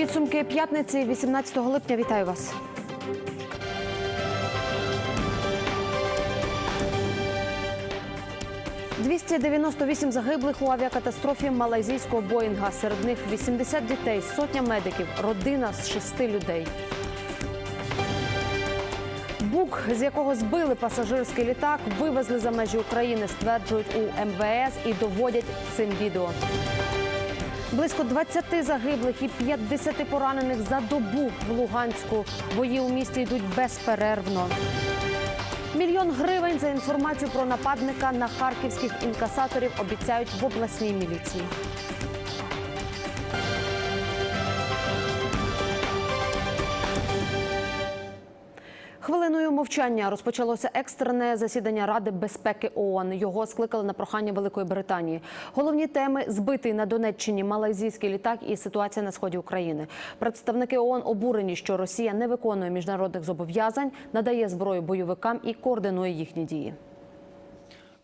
Підсумки п'ятниці 18 липня. Вітаю вас. «298 загиблих у авіакатастрофі малайзійського Боїнга. Серед них 80 дітей, сотня медиків, родина з шести людей. Бук, з якого збили пасажирський літак, вивезли за межі України, стверджують у МВС і доводять цим відео. Близько 20 загиблих і 50 поранених за добу в Луганську. Бої у місті йдуть безперервно. Мільйон гривень за інформацію про нападника на харківських інкасаторів обіцяють в обласній міліції. Хвилиною мовчання розпочалося екстрене засідання Ради безпеки ООН. Його скликали на прохання Великої Британії. Головні теми збитий на Донеччині малайзійський літак і ситуація на сході України. Представники ООН обурені, що Росія не виконує міжнародних зобов'язань, надає зброю бойовикам і координує їхні дії.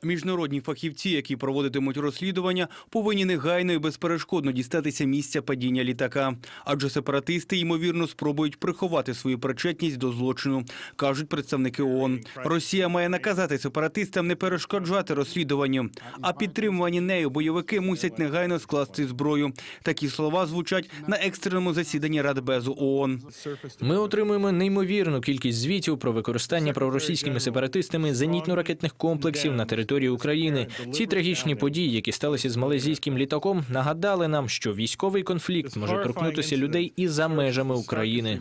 Міжнародні фахівці, які проводитимуть розслідування, повинні негайно і безперешкодно дістатися місця падіння літака. Адже сепаратисти ймовірно спробують приховати свою причетність до злочину, кажуть представники ООН. Росія має наказати сепаратистам не перешкоджати розслідуванню, а підтримувані нею бойовики мусять негайно скласти зброю. Такі слова звучать на екстреному засіданні Радбезу ООН. Ми отримуємо неймовірну кількість звітів про використання проросійськими сепаратистами зенітно-ракетних комплексів на території України. Ці трагічні події, які сталися з малазійським літаком, нагадали нам, що військовий конфлікт може торкнутися людей і за межами України.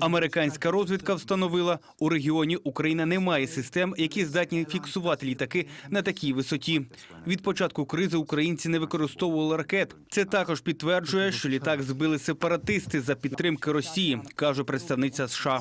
Американська розвідка встановила, у регіоні Україна не має систем, які здатні фіксувати літаки на такій висоті. Від початку кризи українці не використовували ракет. Це також підтверджує, що літак збили сепаратисти за підтримки Росії, каже представниця США.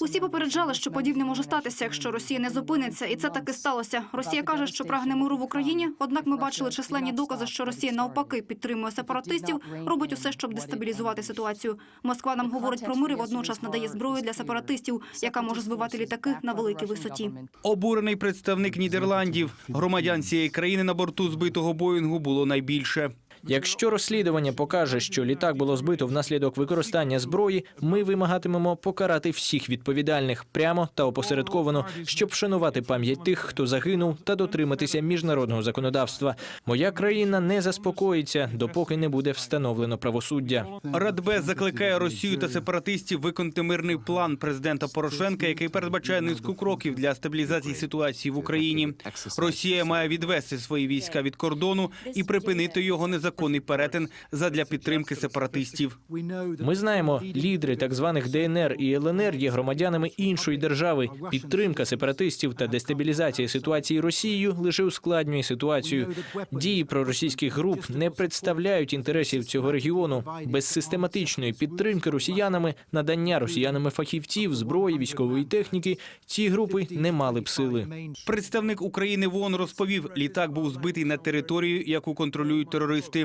Усі попереджали, що подібне може статися, якщо Росія не зупиниться, і це таки сталося. Росія каже, що прагне миру в Україні. Однак ми бачили численні докази, що Росія навпаки підтримує сепаратистів, робить усе, щоб дестабілізувати ситуацію. Москва нам говорить про мир і водночас надає зброю для сепаратистів, яка може збивати літаки на великій висоті. Обурений представник Нідерландів. Громадян цієї країни на борту збитого Боїнгу було найбільше. Якщо розслідування покаже, що літак було збито внаслідок використання зброї, ми вимагатимемо покарати всіх відповідальних прямо та опосередковано, щоб вшанувати пам'ять тих, хто загинув, та дотриматися міжнародного законодавства. Моя країна не заспокоїться, допоки не буде встановлено правосуддя. Радбез закликає Росію та сепаратистів виконати мирний план президента Порошенка, який передбачає низку кроків для стабілізації ситуації в Україні. Росія має відвести свої війська від кордону і припинити його незаконний перетин задля підтримки сепаратистів. Ми знаємо, лідери так званих ДНР і ЛНР є громадянами іншої держави. Підтримка сепаратистів та дестабілізація ситуації Росією лише ускладнює ситуацію. Дії проросійських груп не представляють інтересів цього регіону. Без систематичної підтримки росіянами, надання росіянами фахівців, зброї, військової техніки. Ці групи не мали б сили. Представник України в ООН розповів, літак був збитий на територію, яку контролюють терористи.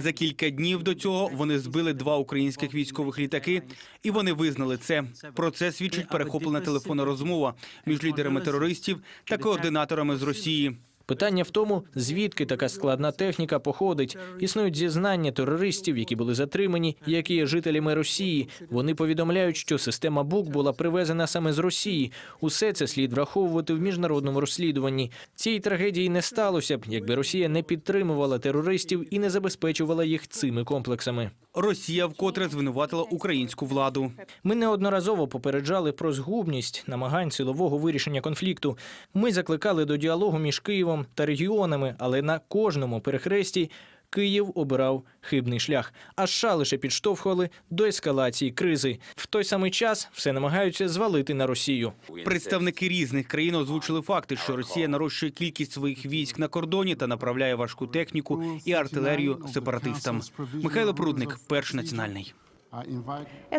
За кілька днів до цього вони збили два українських військових літаки, і вони визнали це. Про це свідчить перехоплена телефонна розмова між лідерами терористів та координаторами з Росії. Питання в тому, звідки така складна техніка походить. Існують зізнання терористів, які були затримані, які є жителями Росії. Вони повідомляють, що система БУК була привезена саме з Росії. Усе це слід враховувати в міжнародному розслідуванні. Цієї трагедії не сталося б, якби Росія не підтримувала терористів і не забезпечувала їх цими комплексами. Росія вкотре звинуватила українську владу. Ми неодноразово попереджали про згубність намагань силового вирішення конфлікту. Ми закликали до діалогу між Києвом та регіонами, але на кожному перехресті Київ обирав хибний шлях. А США лише підштовхували до ескалації кризи. В той самий час все намагаються звалити на Росію. Представники різних країн озвучили факти, що Росія нарощує кількість своїх військ на кордоні та направляє важку техніку і артилерію сепаратистам. Михайло Прудник, перший національний.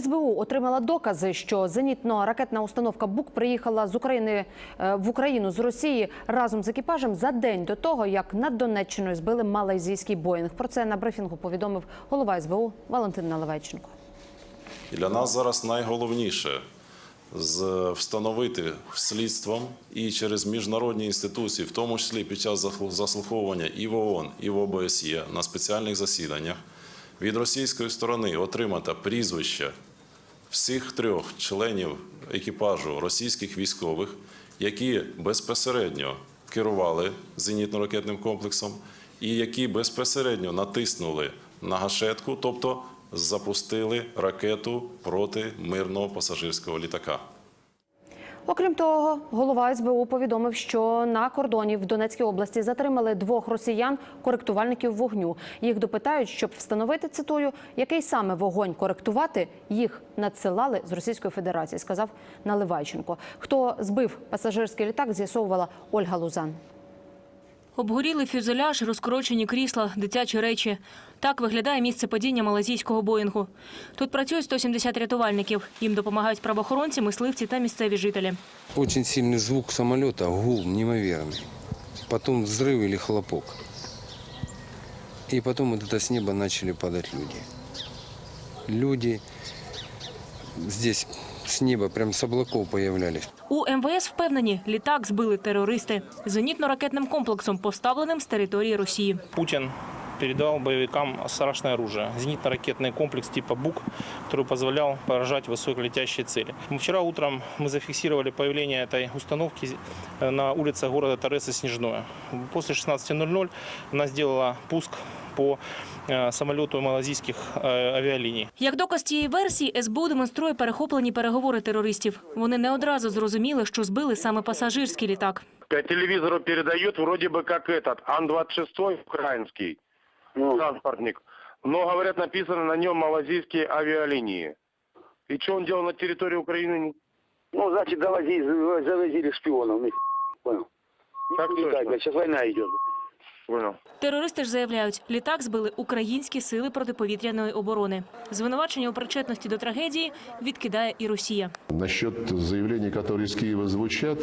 СБУ отримала докази, що зенітно-ракетна установка БУК приїхала з України е, в Україну з Росії разом з екіпажем за день до того, як над Донеччиною збили малайзійський Боїнг. Про це на брифінгу повідомив голова СБУ Валентин Наливайченко. І для нас зараз найголовніше з- встановити слідством і через міжнародні інституції, в тому числі під час заслуховування і в ООН, і в ОБСЄ на спеціальних засіданнях, від російської сторони отримати прізвища всіх трьох членів екіпажу російських військових, які безпосередньо керували зенітно-ракетним комплексом і які безпосередньо натиснули на гашетку, тобто запустили ракету проти мирного пасажирського літака. Окрім того, голова СБУ повідомив, що на кордоні в Донецькій області затримали двох росіян коректувальників вогню. Їх допитають, щоб встановити цитую, який саме вогонь коректувати їх надсилали з Російської Федерації, сказав Наливайченко. Хто збив пасажирський літак, з'ясовувала Ольга Лузан. Обгорілий фюзеляж, розкорочені крісла, дитячі речі. Так виглядає місце падіння малазійського боїнгу. Тут працюють 170 рятувальників. Їм допомагають правоохоронці, мисливці та місцеві жителі. Очень сильный звук самолета, гул неимоверный. Потом взрыв или хлопок. И потом вот это с неба начали падать люди. Люди здесь с неба, прям с облаков появлялись. У МВС впевнені, літак збили терористи зенітно-ракетним комплексом, поставленим з території Росії. Путин передал боевикам страшное оружие. Зенитно-ракетный комплекс типа БУК, который позволял поражать высоколетящие цели. Вчера утром мы зафиксировали появление этой установки э, на улице города Торреса Снежное. После 16.00 она сделала пуск по э, самолету малазийских э, авиалиний. Як доказ цієї версії, СБУ демонструє перехоплені переговори терористів. Вони не одразу зрозуміли, що збили саме пасажирський літак. По телевизору передает вроде бы как этот, Ан-26 украинский транспортник. Но, говорят, написано на нем малазийские авиалинии. И что он делал на территории Украины? Ну, значит, завозили, завозили шпионов. ну, Понял. Так Не точно. так, сейчас война идет. Понял. Терористи ж заявляють, літак збили українські сили протиповітряної оборони. Звинувачення у причетності до трагедії відкидає і Росія. Насчет заявлений, которые из Киева звучат,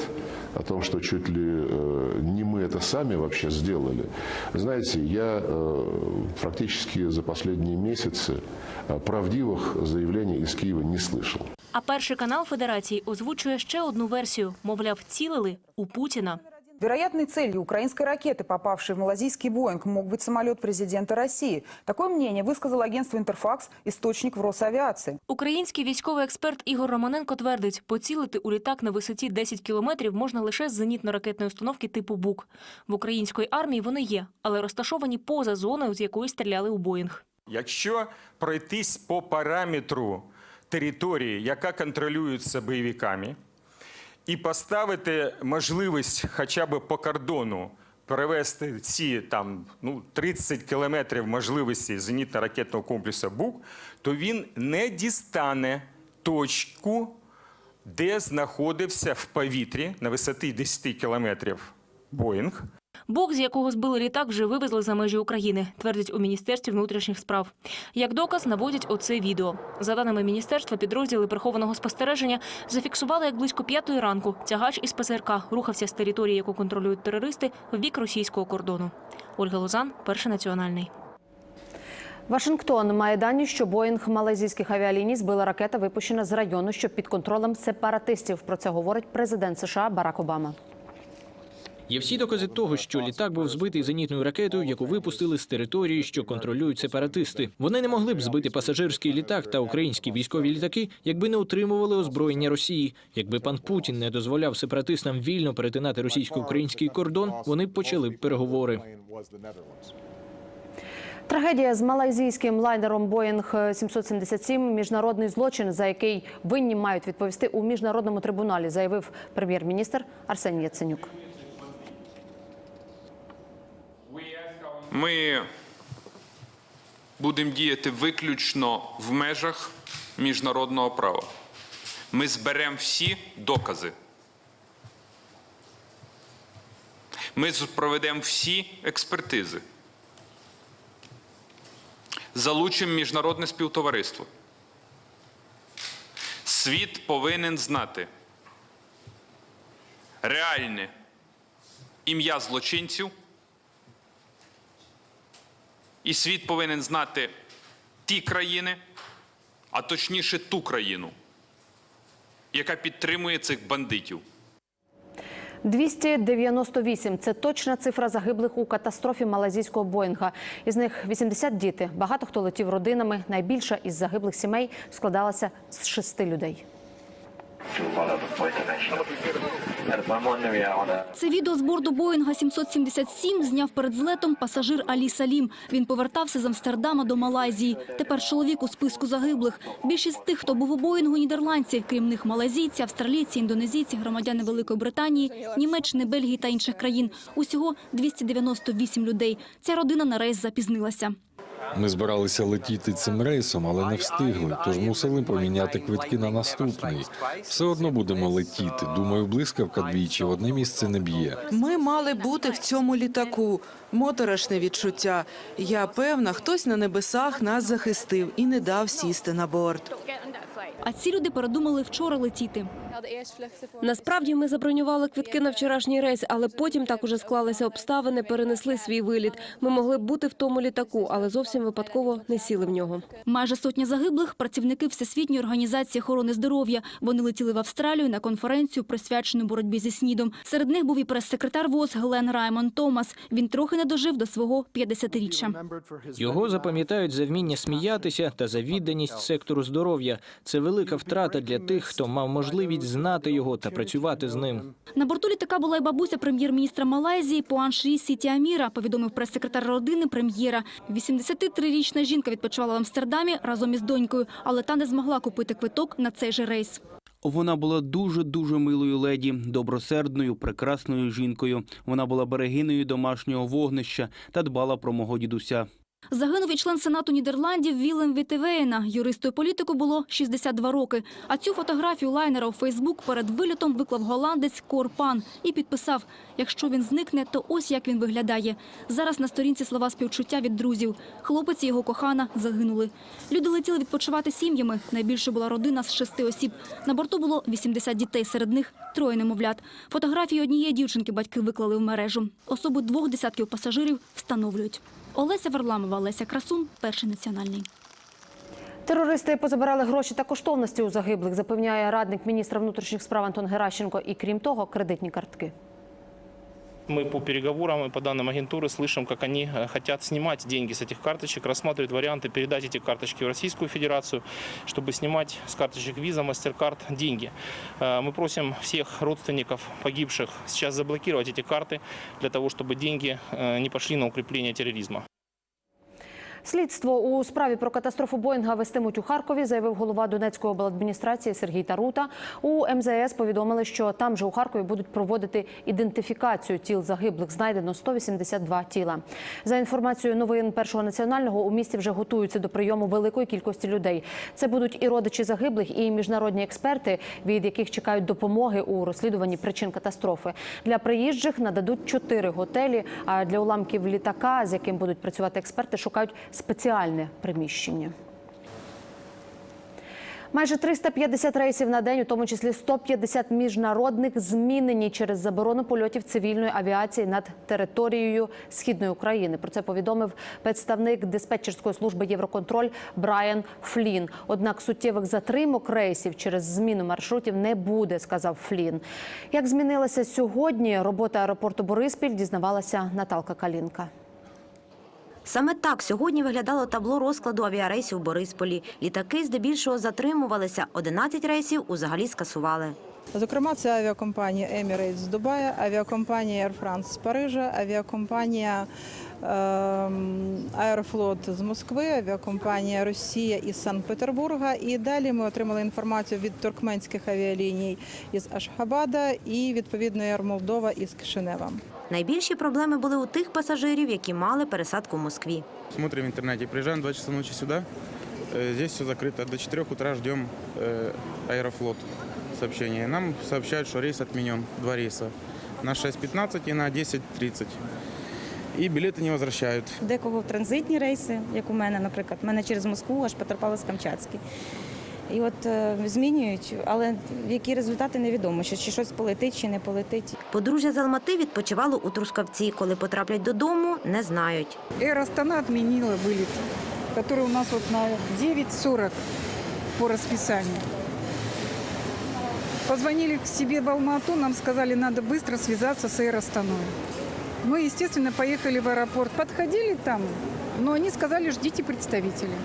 о том, что чуть ли э, не мы это сами вообще сделали, знаете, я э, практически за последние месяцы э, правдивых заявлений из Киева не слышал. А перший канал Федерації озвучує ще одну версію. Мовляв, цілили у Путіна. Вероятной целью украинской ракеты, попавшей в малазийский Боинг, мог быть самолет президента России. Такое мнение высказал агентство «Интерфакс» источник в Росавиации. Український військовий експерт Ігор Романенко твердить, поцілити у літак на висоті 10 кілометрів можна лише з зенітно-ракетної установки типу БУК. В української армії вони є, але розташовані поза зоною, з якої стріляли у Боїнг. Якщо пройтись по параметру території, яка контролюється бойовиками, і поставити можливість хоча б по кордону перевести ці там ну 30 кілометрів можливості зенітно-ракетного комплексу БУК, то він не дістане точку, де знаходився в повітрі на висоті 10 кілометрів Боїнг. Бок, з якого збили літак, вже вивезли за межі України, твердять у Міністерстві внутрішніх справ. Як доказ наводять оце відео. За даними міністерства, підрозділи прихованого спостереження зафіксували, як близько п'ятої ранку тягач із ПСРК рухався з території, яку контролюють терористи, в бік російського кордону. Ольга Лозан, перший національний. Вашингтон має дані, що Боїнг малайзійських авіаліній збила ракета, випущена з району, що під контролем сепаратистів. Про це говорить президент США Барак Обама. Є всі докази того, що літак був збитий зенітною ракетою, яку випустили з території, що контролюють сепаратисти. Вони не могли б збити пасажирський літак та українські військові літаки, якби не утримували озброєння Росії. Якби пан Путін не дозволяв сепаратистам вільно перетинати російсько-український кордон, вони б почали б переговори. Трагедія з малайзійським лайнером Боїнг 777 – міжнародний злочин, за який винні мають відповісти у міжнародному трибуналі, заявив прем'єр-міністр Арсеній Яценюк. Ми будемо діяти виключно в межах міжнародного права. Ми зберемо всі докази. Ми проведемо всі експертизи. Залучимо міжнародне співтовариство. Світ повинен знати реальне ім'я злочинців. І світ повинен знати ті країни, а точніше ту країну, яка підтримує цих бандитів. 298 – це точна цифра загиблих у катастрофі малазійського Боїнга. Із них 80 – діти. Багато хто летів родинами. Найбільша із загиблих сімей складалася з шести людей. Це відео з борду Боїнга 777 зняв перед злетом пасажир Алі Салім. Він повертався з Амстердама до Малайзії. Тепер чоловік у списку загиблих. Більшість тих, хто був у Боїнгу, нідерландці. Крім них малазійці, австралійці, індонезійці, громадяни Великої Британії, Німеччини, Бельгії та інших країн. Усього 298 людей. Ця родина на рейс запізнилася. Ми збиралися летіти цим рейсом, але не встигли, тож мусили поміняти квитки на наступний. Все одно будемо летіти. Думаю, блискавка двічі в одне місце не б'є. Ми мали бути в цьому літаку. Моторошне відчуття. Я певна, хтось на небесах нас захистив і не дав сісти на борт. А ці люди передумали вчора летіти. Насправді ми забронювали квитки на вчорашній рейс, але потім так уже склалися обставини, перенесли свій виліт. Ми могли б бути в тому літаку, але зовсім випадково не сіли в нього. Майже сотня загиблих – працівники Всесвітньої організації охорони здоров'я. Вони летіли в Австралію на конференцію, присвячену боротьбі зі СНІДом. Серед них був і прес-секретар ВОЗ Глен Раймон Томас. Він трохи не дожив до свого 50-річчя. Його запам'ятають за вміння сміятися та за відданість сектору здоров'я. Це велика втрата для тих, хто мав можливість знати його та працювати з ним. На борту літака була й бабуся прем'єр-міністра Малайзії Пуан Шрі Сіті Аміра, повідомив прес-секретар родини прем'єра. 83-річна жінка відпочивала в Амстердамі разом із донькою, але та не змогла купити квиток на цей же рейс. Вона була дуже-дуже милою леді, добросердною, прекрасною жінкою. Вона була берегиною домашнього вогнища та дбала про мого дідуся. Загинув і член Сенату Нідерландів Вілем Вітевейна. Юристу і політику було 62 роки. А цю фотографію лайнера у Фейсбук перед вильотом виклав голландець Корпан і підписав, якщо він зникне, то ось як він виглядає. Зараз на сторінці слова співчуття від друзів. Хлопець і його кохана загинули. Люди летіли відпочивати сім'ями. Найбільше була родина з шести осіб. На борту було 80 дітей, серед них троє немовлят. Фотографії однієї дівчинки батьки виклали в мережу. Особи двох десятків пасажирів встановлюють. Олеся Варламова, Олеся Красун, перший національний. Терористи позабирали гроші та коштовності у загиблих, запевняє радник міністра внутрішніх справ Антон Геращенко. І крім того, кредитні картки. Мы по переговорам и по данным агентуры слышим, как они э, хотят снимать деньги с этих карточек, рассматривают варианты передать эти карточки в Российскую Федерацию, чтобы снимать с карточек Visa, MasterCard деньги. Э, Мы просим всех родственников погибших сейчас заблокировать эти карты для того, чтобы деньги э, не пошли на укрепление терроризма. Слідство у справі про катастрофу Боїнга вестимуть у Харкові, заявив голова Донецької обладміністрації Сергій Тарута. У МЗС повідомили, що там же у Харкові будуть проводити ідентифікацію тіл загиблих. Знайдено 182 тіла. За інформацією новин першого національного у місті вже готуються до прийому великої кількості людей. Це будуть і родичі загиблих, і міжнародні експерти, від яких чекають допомоги у розслідуванні причин катастрофи. Для приїжджих нададуть чотири готелі. А для уламків літака, з яким будуть працювати експерти, шукають спеціальне приміщення. Майже 350 рейсів на день, у тому числі 150 міжнародних, змінені через заборону польотів цивільної авіації над територією східної України. Про це повідомив представник диспетчерської служби Євроконтроль Брайан Флін. Однак суттєвих затримок рейсів через зміну маршрутів не буде, сказав Флін. Як змінилася сьогодні робота аеропорту Бориспіль, дізнавалася Наталка Калінка. Саме так сьогодні виглядало табло розкладу авіарейсів у Борисполі. Літаки здебільшого затримувалися. 11 рейсів узагалі скасували. Зокрема, це авіакомпанія Emirates з Дубая, авіакомпанія Air France з Парижа, авіакомпанія ем, Аерофлот з Москви, авіакомпанія Росія із Санкт-Петербурга. І далі ми отримали інформацію від туркменських авіаліній із Ашхабада і відповідно Air Молдова із Кишинева. Найбільші проблеми були у тих пасажирів, які мали пересадку в Москві. Смотрим в интернете, приезжаем 2 часа ночи сюда, Э, здесь все закрыто. До 4 утра ждем э, Аэрофлот сообщение. Нам сообщают, что рейс отменен, два рейса. На 6.15 и на 10.30. И билеты не возвращают. Декого транзитні рейси, як у мене, наприклад. У мене через Москву аж Петропавловськ-Камчатський. І от е, змінюють, але які результати невідомо, що чи щось полетить, чи не полетить. Подружжя з Алмати відпочивало у Трускавці. Коли потраплять додому, не знають. Эйр Астана отменила вылет, который у нас вот на 9.40 по расписанию. Позвонили к себе в Алмату, нам сказали, надо быстро связаться с Air Астаной. Мы, естественно, поехали в аэропорт. Подходили там, но они сказали, ждите представителей.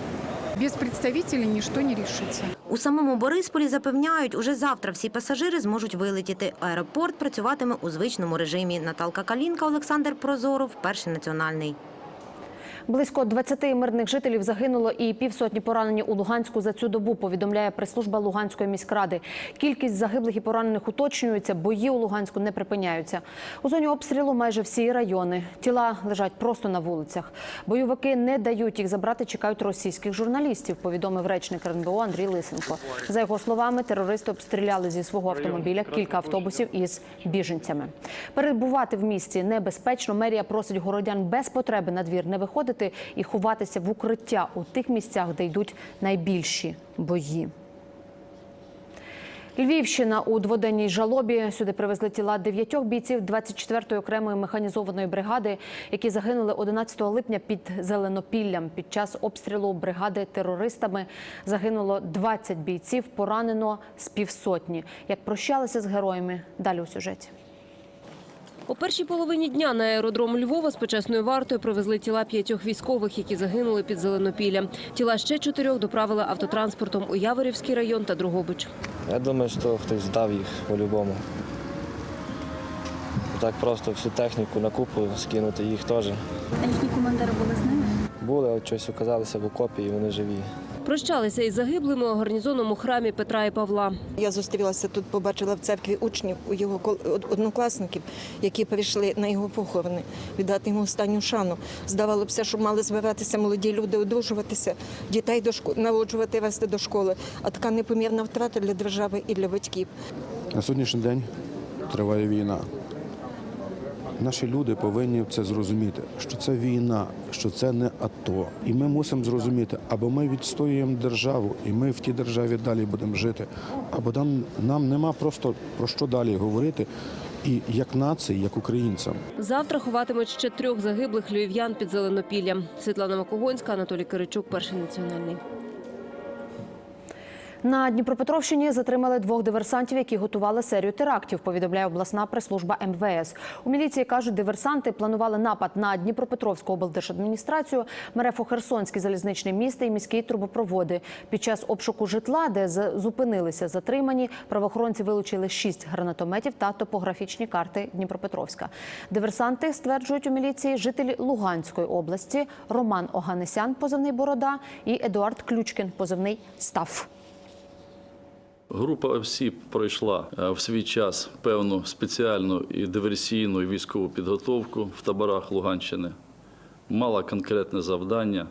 Без представителей ничто не решится. У самому Борисполі запевняють, уже завтра всі пасажири зможуть вилетіти. Аеропорт працюватиме у звичному режимі. Наталка Калінка, Олександр Прозоров, перший національний. Близько 20 мирних жителів загинуло і півсотні поранені у Луганську за цю добу, повідомляє прес-служба Луганської міськради. Кількість загиблих і поранених уточнюється, бої у Луганську не припиняються. У зоні обстрілу майже всі райони. Тіла лежать просто на вулицях. Бойовики не дають їх забрати, чекають російських журналістів, повідомив речник РНБО Андрій Лисенко. За його словами, терористи обстріляли зі свого автомобіля кілька автобусів із біженцями. Перебувати в місті небезпечно. Мерія просить городян без потреби на двір не виходити і ховатися в укриття у тих місцях, де йдуть найбільші бої. Львівщина у дводенній жалобі сюди привезли тіла дев'ятьох бійців 24-ї окремої механізованої бригади, які загинули 11 липня під Зеленопіллям. Під час обстрілу бригади терористами загинуло 20 бійців, поранено з півсотні. Як прощалися з героями, далі у сюжеті. У першій половині дня на аеродром Львова з почесною вартою привезли тіла п'ятьох військових, які загинули під Зеленопіллям. Тіла ще чотирьох доправили автотранспортом у Яворівський район та Другобич. Я думаю, що хтось здав їх по-любому. Так просто всю техніку на купу скинути їх теж. А їхні командири були з ними? Були, от щось оказалися в окопі і вони живі. Прощалися із загиблими у гарнізонному храмі Петра і Павла. Я зустрілася тут, побачила в церкві учнів у його однокласників, які прийшли на його похорони, віддати йому останню шану. Здавалося, що мали збиратися молоді люди, одружуватися, дітей до народжувати, вести до школи. А така непомірна втрата для держави і для батьків. На сьогоднішній день триває війна. Наші люди повинні це зрозуміти, що це війна, що це не АТО. І ми мусимо зрозуміти, або ми відстоюємо державу, і ми в тій державі далі будемо жити, або нам, нам нема просто про що далі говорити. І як нації, як українцям. Завтра ховатимуть ще трьох загиблих львів'ян під Зеленопіллям. Світлана Макогонська, Анатолій Киричук, перший національний. На Дніпропетровщині затримали двох диверсантів, які готували серію терактів. Повідомляє обласна прес-служба МВС. У міліції кажуть, диверсанти планували напад на Дніпропетровську облдержадміністрацію, Мерефо-Херсонський залізничний міст і міські трубопроводи. Під час обшуку житла, де зупинилися затримані, правоохоронці вилучили шість гранатометів та топографічні карти Дніпропетровська. Диверсанти стверджують у міліції жителі Луганської області Роман Оганесян, позивний Борода, і Едуард Ключкін, позивний Став. Група осіб пройшла е, в свій час певну спеціальну і диверсійну військову підготовку в таборах Луганщини. Мала конкретне завдання.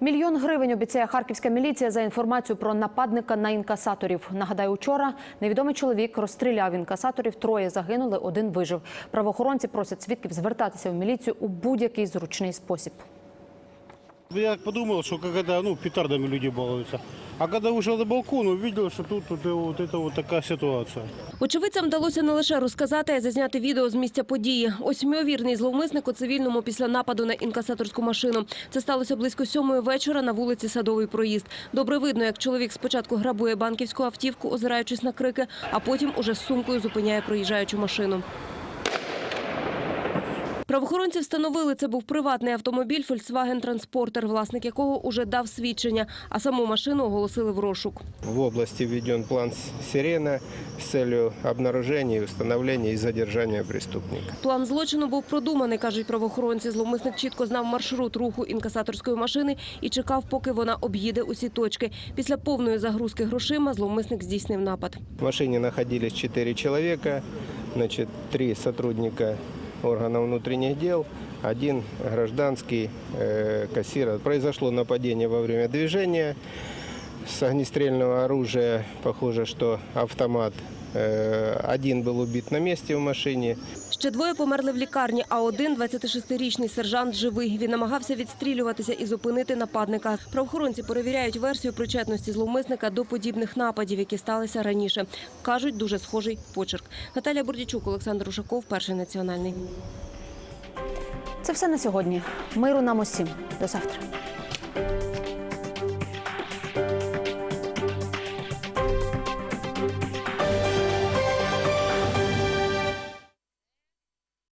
Мільйон гривень обіцяє харківська міліція за інформацію про нападника на інкасаторів. Нагадаю, учора невідомий чоловік розстріляв інкасаторів. Троє загинули, один вижив. Правоохоронці просять свідків звертатися в міліцію у будь-який зручний спосіб. Я подумал, что какая-то, ну, петардами люди балуются. А когда вышел на балкон, увидел, что тут вот, э, вот это вот такая ситуация. Очевидцям вдалося не лише розказати, а й зазняти відео з місця події. Ось ймовірний зловмисник у цивільному після нападу на інкасаторську машину. Це сталося близько сьомої вечора на вулиці Садовий проїзд. Добре видно, як чоловік спочатку грабує банківську автівку, озираючись на крики, а потім уже з сумкою зупиняє проїжджаючу машину. Правоохоронці встановили, це був приватний автомобіль Volkswagen Transporter, власник якого уже дав свідчення, а саму машину оголосили в розшук. В области введен план «Сирена» с целью обнаружения, установления и задержания преступника. План злочину був продуманий, кажуть правоохоронці. Зловмисник чітко знав маршрут руху інкасаторської машини і чекав, поки вона об'їде усі точки. Після повної загрузки грошима зловмисник здійснив напад. В машине находились четыре человека, значит, три сотрудника органов внутренних дел, один гражданский э, кассир. Произошло нападение во время движения с огнестрельного оружия. Похоже, что автомат. Э, Один был убит на месте в машине. Ще двоє померли в лікарні, а один 26-річний сержант живий. Він намагався відстрілюватися і зупинити нападника. Правоохоронці перевіряють версію причетності зловмисника до подібних нападів, які сталися раніше. Кажуть, дуже схожий почерк. Наталія Бордічук, Олександр Ушаков, перший національний. Це все на сьогодні. Миру нам усім. До завтра.